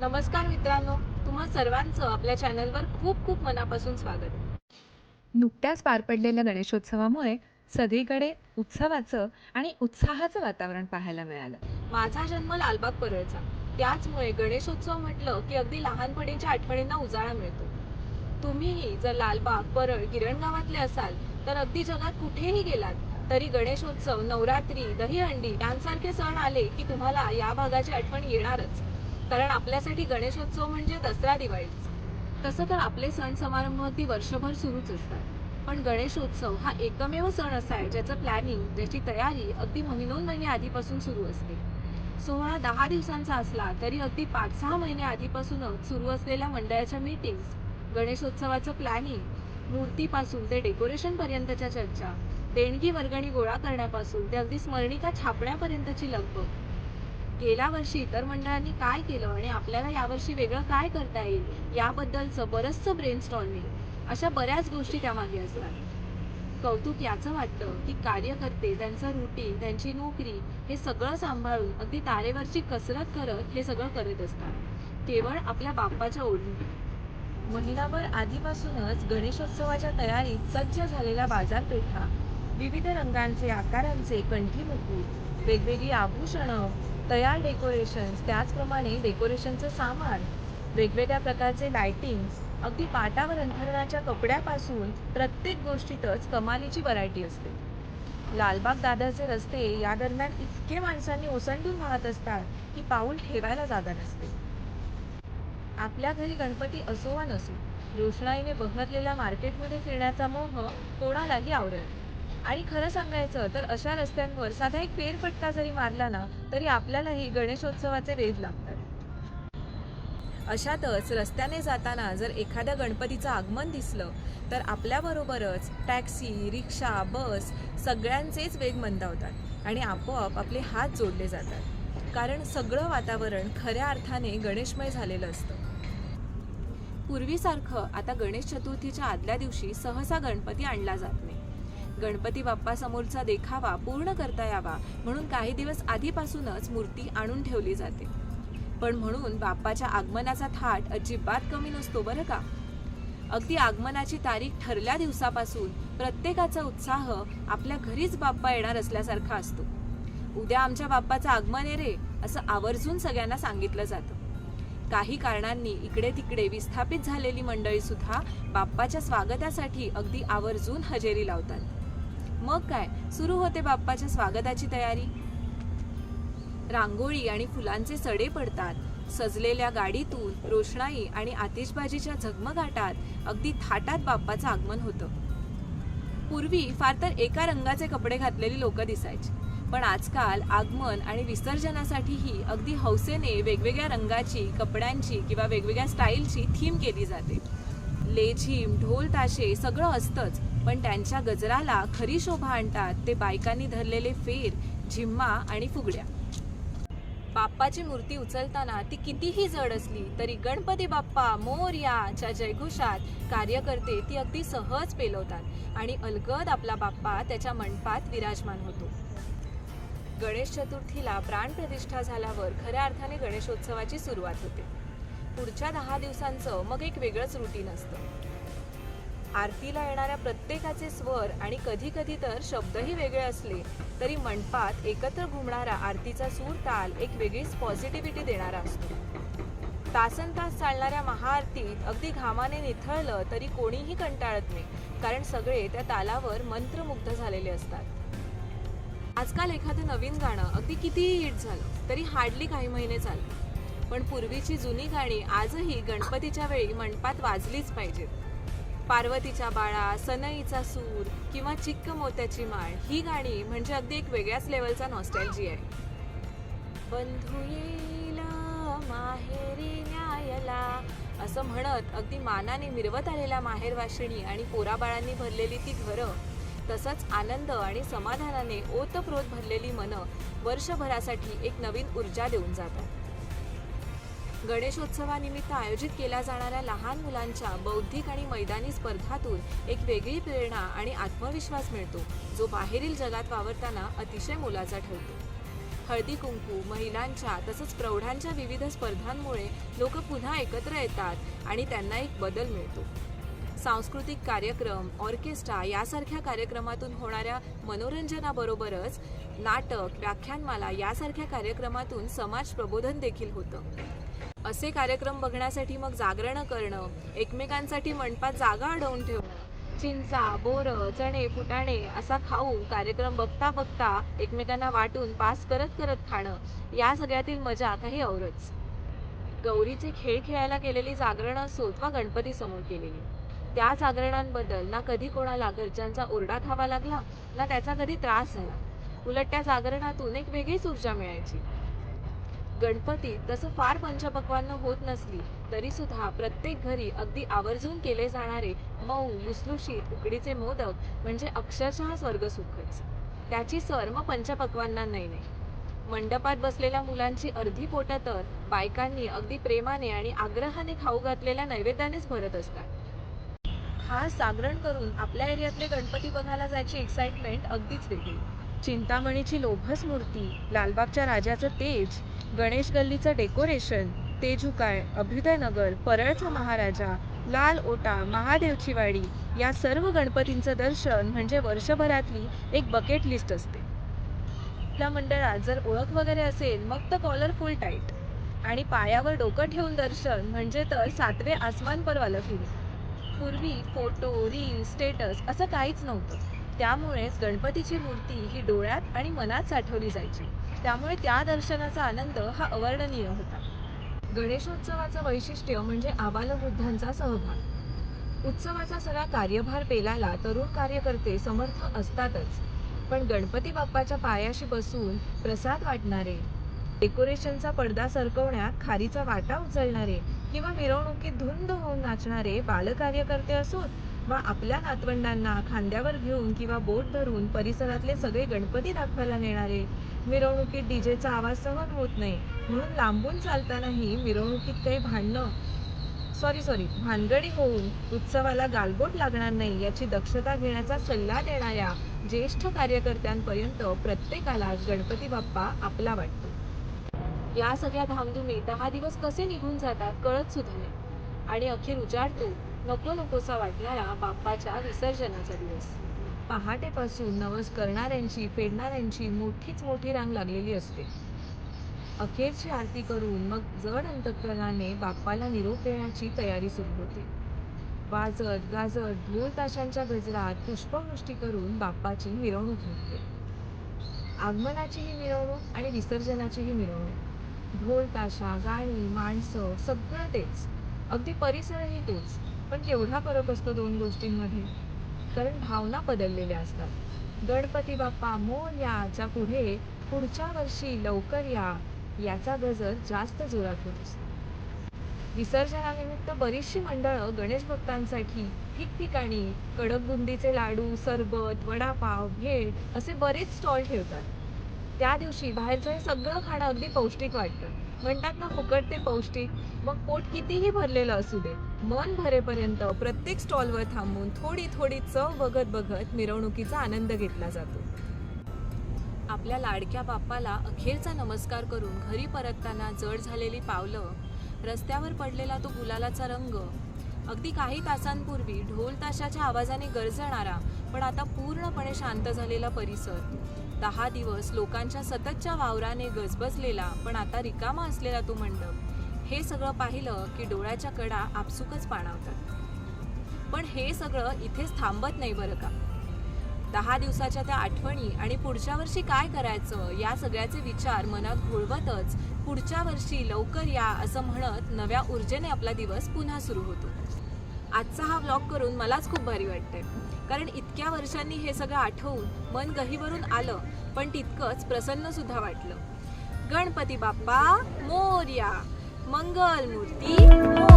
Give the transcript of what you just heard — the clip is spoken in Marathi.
नमस्कार मित्रांनो तुम्हा सर्वांचं आपल्या चॅनलवर खूप खूप मनापासून स्वागत. नुकत्याच पार पडलेल्या गणेशोत्सवामुळे सगळीकडे उत्सवाचं आणि उत्साहाचं वातावरण पाहायला मिळालं. माझा जन्म लालबाग परळचा. त्याचमुळे गणेशोत्सव म्हटलं की अगदी लहानपणीच्या आठवणींना उजाळा मिळतो. तुम्हीही जर लालबाग परळ गिरणगावातले असाल तर अगदी जगात कुठेही गेलात तरी गणेशोत्सव नवरात्री दहीहंडी यांसारखे सण आले की तुम्हाला या भागाची आठवण येणारच. कारण आपल्यासाठी गणेशोत्सव म्हणजे दसरा दिवाळीच तसं तर आपले सण समारंभ अगदी वर्षभर सुरूच असतात. पण गणेशोत्सव हा एकमेव सण असा आहे ज्याचं प्लॅनिंग ज्याची तयारी अगदी महिनोन महिने आधीपासून सुरू असते. सोहळा दहा दिवसांचा असला तरी अगदी पाच सहा महिने आधीपासूनच सुरू असलेल्या मंडळाच्या मीटिंग्स गणेशोत्सवाचं प्लॅनिंग मूर्तीपासून ते डेकोरेशन पर्यंतच्या चर्चा देणगी वर्गणी गोळा करण्यापासून ते अगदी स्मरणिका छापण्यापर्यंतची लगबग गेल्या वर्षी इतर मंडळांनी काय केलं आणि आपल्याला यावर्षी वेगळं काय करता येईल याबद्दलचं बरंचसं ब्रेनस्टॉर्मिंग अशा बऱ्याच गोष्टी त्यामागे असतात. कौतुक याचं वाटतं की कार्यकर्ते त्यांचं रुटीन त्यांची नोकरी हे सगळं सांभाळून अगदी तारेवरची कसरत करत हे सगळं करत असतात. केवळ आपल्या बाप्पाच्या ओढणी. महिनाभर आधीपासूनच गणेशोत्सवाच्या तयारीत सज्ज झालेल्या बाजारपेठा विविध रंगांचे आकारांचे कंठी मुकुट वेगवेगळी आभूषणं तयार डेकोरेशन्स त्याचप्रमाणे डेकोरेशनचं सामान वेगवेगळ्या प्रकारचे लायटिंग्स अगदी पाटावर अंथरणाच्या कपड्यापासून प्रत्येक गोष्टीतच कमालीची व्हरायटी असते. लालबाग दादरचे रस्ते या दरम्यान इतके माणसांनी ओसंडून वाहत असतात की पाऊल ठेवायला जागा नसते. आपल्या घरी गणपती असो वा नसो रोषणाईने बहरलेल्या मार्केटमध्ये फिरण्याचा मोह कोणालाही आवडेल. आणि खरं सांगायचं तर अशा रस्त्यांवर साधा एक फेरफटका जरी मारला ना तरी आपल्यालाही गणेशोत्सवाचे वेध लागतात. अशातच रस्त्याने जाताना जर एखाद्या गणपतीचं आगमन दिसलं तर आपल्याबरोबरच टॅक्सी रिक्षा बस सगळ्यांचेच वेग मंदावतात आणि आपोआप आपले हात जोडले जातात. कारण सगळं वातावरण खऱ्या अर्थाने गणेशमय झालेलं असतं. पूर्वीसारखं आता गणेश चतुर्थीच्या आदल्या दिवशी सहसा गणपती आणला जात नाही. गणपती बाप्पासमोरचा देखावा पूर्ण करता यावा म्हणून काही दिवस आधीपासूनच मूर्ती आणून ठेवली जाते. पण म्हणून बाप्पाच्या आगमनाचा थाट अजिबात कमी नसतो बरं का? अगदी आगमनाची तारीख ठरल्या दिवसापासून प्रत्येकाचा उत्साह आपल्या घरीच बाप्पा येणार असल्यासारखा असतो. उद्या आमच्या बाप्पाचं आगमन आहे रे असं आवर्जून सगळ्यांना सांगितलं जातं. काही कारणांनी इकडे तिकडे विस्थापित झालेली मंडळी सुद्धा बाप्पाच्या स्वागतासाठी अगदी आवर्जून हजेरी लावतात. मग काय? सुरू होते बाप्पाच्या स्वागताची तयारी. रांगोळी आणि फुलांचे सडे पडतात. सजलेल्या गाडीतून रोषणाई आणि आतिषबाजीच्या झगमगाटात अगदी थाटात बाप्पाचं आगमन होतं. पूर्वी फार तर एका रंगाचे कपडे घातलेली लोक दिसायची. पण आजकाल आगमन आणि विसर्जनासाठीही अगदी हौसेने वेगवेगळ्या रंगाची कपड्यांची किंवा वेगवेगळ्या स्टाईलची थीम केली जाते. लेझीम ढोल ताशे सगळं असतंच. पण त्यांच्या गजराला खरी शोभा आणतात ते बायकांनी धरलेले फेर झिम्मा आणि फुगड्या. बाप्पाची मूर्ती उचलताना ती कितीही जड असली तरी गणपती बाप्पा मोर्याच्या जयघोषात कार्यकर्ते ती अगदी सहज पेलवतात आणि अलगद आपला बाप्पा त्याच्या मंडपात विराजमान होतो. गणेश चतुर्थीला प्राणप्रतिष्ठा झाल्यावर खऱ्या अर्थाने गणेशोत्सवाची सुरुवात होते. पुढच्या दहा दिवसांचं मग एक वेगळंच रुटीन असतं. आरतीला येणाऱ्या प्रत्येकाचे स्वर आणि कधी कधी तर शब्दही वेगळे असले तरी मंडपात एकत्र घुमणारा आरतीचा सूर ताल एक वेगळीच पॉझिटिव्हिटी देणारा असतो. तासन तास चालणाऱ्या महाआरतीत अगदी घामाने निथळलं तरी कोणीही कंटाळत नाही कारण सगळे त्या तालावर मंत्रमुग्ध झालेले असतात. आजकाल एखादं नवीन गाणं अगदी कितीही हिट झालं तरी हार्डली काही महिने चालतं पण पूर्वीची जुनी गाणी आजही गणपतीच्या वेळी मंडपात वाजलीच पाहिजेत. पार्वतीच्या बाळा सनईचा सूर किंवा चिक्क मोत्याची माळ ही गाणी म्हणजे अगदी एक वेगळ्याच लेवलचा नॉस्टॅल्जी आहे. बंधू येईल माहेरी न्यायला असं म्हणत अगदी मानाने मिरवत आलेल्या माहेरवाशिणी आणि पोराबाळांनी भरलेली ती घरं तसंच आनंद आणि समाधानाने ओतप्रोत भरलेली मनं वर्षभरासाठी एक नवीन ऊर्जा देऊन जातात. गणेशोत्सवानिमित्त आयोजित केल्या जाणाऱ्या लहान मुलांच्या बौद्धिक आणि मैदानी स्पर्धातून एक वेगळी प्रेरणा आणि आत्मविश्वास मिळतो जो बाहेरील जगात वावरताना अतिशय मोलाचा ठरतो. हळदी कुंकू महिलांच्या तसंच प्रौढांच्या विविध स्पर्धांमुळे लोक पुन्हा एकत्र येतात आणि त्यांना एक बदल मिळतो. सांस्कृतिक कार्यक्रम ऑर्केस्ट्रा यासारख्या कार्यक्रमातून होणाऱ्या मनोरंजनाबरोबरच नाटक व्याख्यानमाला यासारख्या कार्यक्रमातून समाज प्रबोधन देखील होतं. असे कार्यक्रम बघण्यासाठी मग जागरणं करणं एकमेकांसाठी मंडपात जागा अडवून ठेवणं चिंचा बोरं चणे फुटाणे असा खाऊ कार्यक्रम बघता बघता एकमेकांना वाटून पास करत करत खाणं या सगळ्यातील मजा काही औरच. गौरीचे खेळ खेळायला केलेली जागरणं असोत वा गणपती समोर केलेली. त्या जागरणांबद्दल ना कधी कोणाला घरच्यांचा ओरडा खावा लागला ना त्याचा कधी त्रास झाला. उलट त्या जागरणातून एक वेगळीच ऊर्जा मिळायची. गणपती तसं फार पंचपक्वान्न होत नसली तरी सुद्धा प्रत्येक घरी अगदी आवर्जून केले जाणारे मऊ लुसलुशीत उकडीचे मोदक म्हणजे अक्षरशः स्वर्गसुखच त्याची सर मग पंचपक्वांना नाही नाही. मंडपात बसलेल्या मुलांची अर्धी पोटं तर बायकांनी अगदी प्रेमाने आणि आग्रहाने खाऊ घातलेल्या नैवेद्यानेच भरत असतात. खास जागरण करून आपल्या एरियातले गणपती बघायला जायची एक्साइटमेंट अगदीच वेगळी. चिंतामणीची लोभस मूर्ती लालबागच्या राजाचं तेज गणेश गल्लीचं डेकोरेशन तेजुकाय अभ्युदयनगर परळचा महाराजा लाल ओटा महादेवची वाडी या सर्व गणपतींचं दर्शन म्हणजे वर्षभरातली एक बकेट लिस्ट असते. आपल्या मंडळात जर ओळख वगैरे असेल मग तर कॉलर फुल टाईट आणि पायावर डोकं ठेवून दर्शन म्हणजे तर सातवे आसमान परवालं फिरे पूर्वी फोटो रील स्टेटस असं काहीच नव्हतं. त्यामुळेच गणपतीची मूर्ती ही डोळ्यात आणि मनात साठवली जायची. त्यामुळे त्या दर्शनाचा आनंद हा अवर्णनीय होता. गणेशोत्सवाचं वैशिष्ट्य म्हणजे आबालवृद्धांचा सहभाग. उत्सवाचा सगळा कार्यभार पेलायला तरुण कार्यकर्ते समर्थ असतातच. पण गणपती बाप्पाच्या पायाशी बसून प्रसाद वाटणारे डेकोरेशनचा पडदा सरकवण्यात खारीचा वाटा उचलणारे किंवा मिरवणुकीत धुंद होऊन नाचणारे बालकार्यकर्ते असोत वा आपल्या नातवंडांना खांद्यावर घेऊन किंवा बोट धरून परिसरातले सगळे गणपती दाखवायला नेणारे मिरवणुकीत डी जेचा आवाज सहन होत नाही. म्हणून लांबून चालतानाही मिरवणुकीत काही भांडणं सॉरी सॉरी भानगडी होऊन उत्सवाला गालबोट लागणार नाही याची दक्षता घेण्याचा सल्ला देणाऱ्या ज्येष्ठ कार्यकर्त्यांपर्यंत प्रत्येकाला गणपती बाप्पा आपला वाटतो. या सगळ्या धामधुमी दहा दिवस कसे निघून जातात कळत सुद्धा नाही. आणि अखेर उजाडतो नको नकोसा वाटणारा बाप्पाच्या विसर्जनाचा दिवस. पहाटेपासून नवस करणाऱ्यांची फेडणाऱ्यांची मोठीच मोठी रांग लागलेली असते. अखेरची आरती करून मग जड अंतकरणाने बाप्पाला निरोप देण्याची तयारी सुरू होते. वाजत गाजत ढोल ताशांच्या गजरात पुष्पवृष्टी करून बाप्पाची मिरवणूक निघते. आगमनाची ही मिरवणूक आणि विसर्जनाची ही मिरवणूक. ढोल ताशा गाणी माणसं सगळं तेच. अगदी परिसरही तोच. पण केवढा फरक असतो दोन गोष्टींमध्ये? कारण भावना बदललेल्या असतात. गणपती बाप्पा मोरयाच्या पुढे पुढच्या वर्षी लवकर या याचा गजर जास्त जोरात होत असतो. विसर्जनानिमित्त बरीचशी मंडळं गणेश भक्तांसाठी ठिकठिकाणी कडक बुंदीचे लाडू सरबत वडापाव भेट असे बरेच स्टॉल ठेवतात. त्या दिवशी बाहेरचं हे सगळं खाणं अगदी पौष्टिक वाटतं. म्हणतात ना फुकट ते पौष्टिक. मग पोट कितीही भरलेलं असू दे मन भरेपर्यंत प्रत्येक स्टॉलवर थांबून थोडी थोडी चव बघत बघत मिरवणुकीचा आनंद घेतला जातो. आपल्या लाडक्या बाप्पाला अखेरचा नमस्कार करून घरी परतताना जड झालेली पावलं रस्त्यावर पडलेला तो गुलालाचा रंग अगदी काही तासांपूर्वी ढोल ताशाच्या आवाजाने गरजणारा पण आता पूर्णपणे शांत झालेला परिसर. दहा दिवस लोकांच्या सततच्या वावराने गजबजलेला पण आता रिकामा असलेला तो मंडप. हे सगळं पाहिलं की डोळ्याच्या कडा आपसुकच पाणावतात. पण हे सगळं इथेच थांबत नाही बरं का? दहा दिवसाच्या त्या आठवणी आणि पुढच्या वर्षी काय करायचं या सगळ्याचे विचार मनात घोळवतच पुढच्या वर्षी लवकर या असं म्हणत नव्या ऊर्जेने आपला दिवस पुन्हा सुरू होतो. आजचा हा व्लॉग करून मलाच खूप भारी वाटतंय. कारण इतक्या वर्षांनी हे सगळं आठवून मन गहीवरून आलं पण तितकंच प्रसन्न सुद्धा वाटलं. गणपती बाप्पा मोर्या! मंगल मूर्ती।